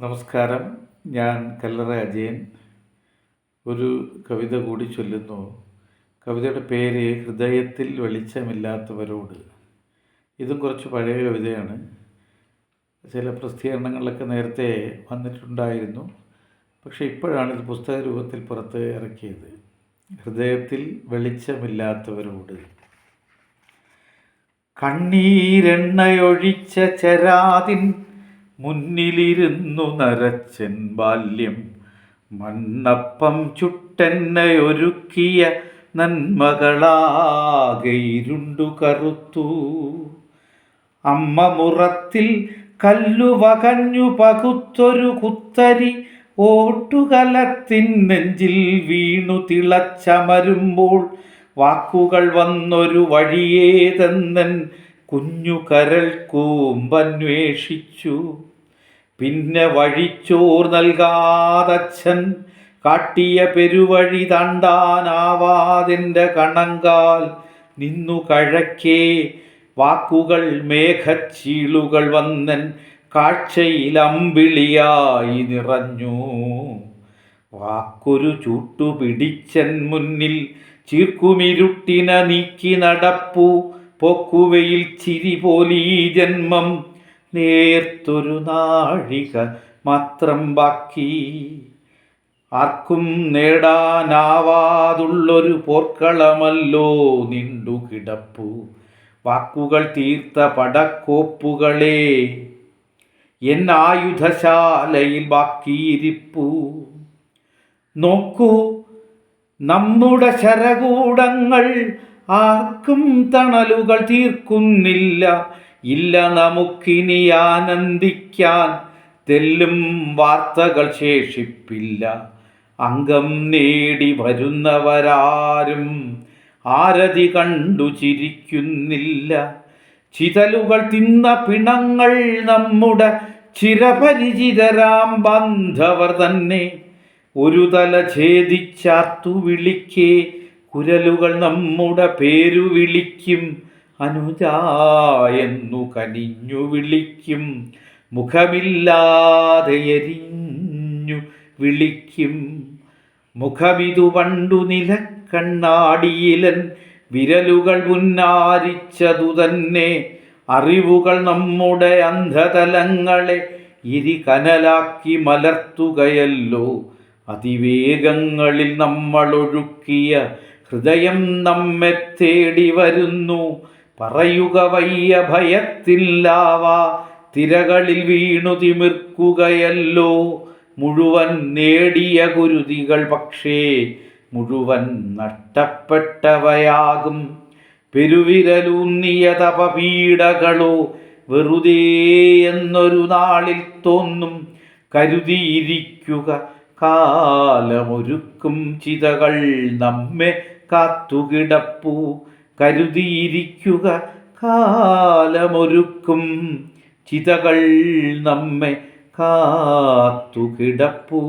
നമസ്കാരം. ഞാൻ കല്ലറ അജയൻ. ഒരു കവിത കൂടി ചൊല്ലുന്നു. കവിതയുടെ പേര് ഹൃദയത്തിൽ വെളിച്ചമില്ലാത്തവരോട്. ഇതും കുറച്ച് പഴയ കവിതയാണ്. ചില പ്രസിദ്ധീകരണങ്ങളിലൊക്കെ നേരത്തെ വന്നിട്ടുണ്ടായിരുന്നു. പക്ഷേ ഇപ്പോഴാണ് ഇത് പുസ്തക രൂപത്തിൽ പുറത്ത് ഇറക്കിയത്. ഹൃദയത്തിൽ വെളിച്ചമില്ലാത്തവരോട്. കണ്ണീരെണ്ണയൊഴിച്ച ചരാതിൻ മുന്നിലിരുന്നു നരച്ചൻ ബാല്യം. മണ്ണപ്പം ചുട്ടെന്നയൊരുക്കിയ നന്മകളാകെ ഇരുണ്ടു കറുത്തു. അമ്മ മുറത്തിൽ കല്ലുവകഞ്ഞു പകുത്തൊരു കുത്തരി ഓട്ടുകലത്തിൻ നെഞ്ചിൽ വീണു തിളച്ചമരുമ്പോൾ വാക്കുകൾ വന്നൊരു വഴിയേതെന്നൻ കുഞ്ഞു കരൾ കൂമ്പന്വേഷിച്ചു. പിന്നെ വഴിച്ചോർ നൽകാതച്ഛൻ കാട്ടിയ പെരുവഴി താണ്ടാനാവാതിന്റെ കണങ്കാൽ നിന്നു കഴക്കേ. വാക്കുകൾ മേഘച്ചീളുകൾ വന്നൻ കാഴ്ചയിൽ അമ്പിളിയായി നിറഞ്ഞു. വാക്കൊരു ചൂട്ടുപിടിച്ചൻ മുന്നിൽ ചീർക്കുമിരുട്ടിന നീക്കി നടപ്പു. പൊക്കുവയിൽ ചിരി പോലീ ജന്മം. നേർത്തൊരു നാഴിക മാത്രം ബാക്കി. ആർക്കും നേടാനാവാതുള്ളൊരു പോർക്കളമല്ലോ നിണ്ടു കിടപ്പു. വാക്കുകൾ തീർത്ത പടക്കോപ്പുകളെ എൻ ആയുധശാലയിൽ ബാക്കിയിരിപ്പു. നോക്കൂ നമ്മുടെ ശരകൂടങ്ങൾ ആർക്കും തണലുകൾ തീർക്കുന്നില്ല. ഇല്ല നമുക്കിനി ആനന്ദിക്കാൻ. തെല്ലും വാർത്തകൾ ശേഷിപ്പില്ല. അംഗം നേടി വരുന്നവരാരും ആരതി കണ്ടു ചിരിക്കുന്നില്ല. ചിതലുകൾ തിന്ന പിണങ്ങൾ നമ്മുടെ ചിരപരിചിതരാം ബന്ധവർ തന്നെ. ഒരു തല ഛേദിച്ചാർത്തു വിളിക്കേ. കുരലുകൾ നമ്മുടെ പേരു വിളിക്കും. അനുജ എന്നു കനിഞ്ഞു വിളിക്കും. മുഖമില്ലാതെ എരിഞ്ഞു വിളിക്കും. മുഖമിതു പണ്ടു നിലക്കണ്ണാടിയിലൻ വിരലുകൾ ഉന്നാരിച്ചതു തന്നെ. അറിവുകൾ നമ്മുടെ അന്ധതലങ്ങളെ ഇരി കനലാക്കി മലർത്തുകയല്ലോ. അതിവേഗങ്ങളിൽ നമ്മൾ ഒഴുക്കിയ ഹൃദയം നമ്മെ തേടി വരുന്നു. പറയുക വയ്യ ഭയത്തില്ലാവ. തിരകളിൽ വീണു തിമിർക്കുകയല്ലോ. മുഴുവൻ നേടിയ കുരുതികൾ പക്ഷേ മുഴുവൻ നഷ്ടപ്പെട്ടവയാകും. പെരുവിരലൂന്നിയ തപപീഡകളോ വെറുതെ എന്നൊരു നാളിൽ തോന്നും. കരുതിയിരിക്കുക കാലമൊരുക്കും ചിതകൾ നമ്മെ കാത്തുകിടപ്പു. കരുതിയിരിക്കുക കാലമൊരുക്കും. ചിതകൾ നമ്മെ കാത്തുകിടപ്പൂ.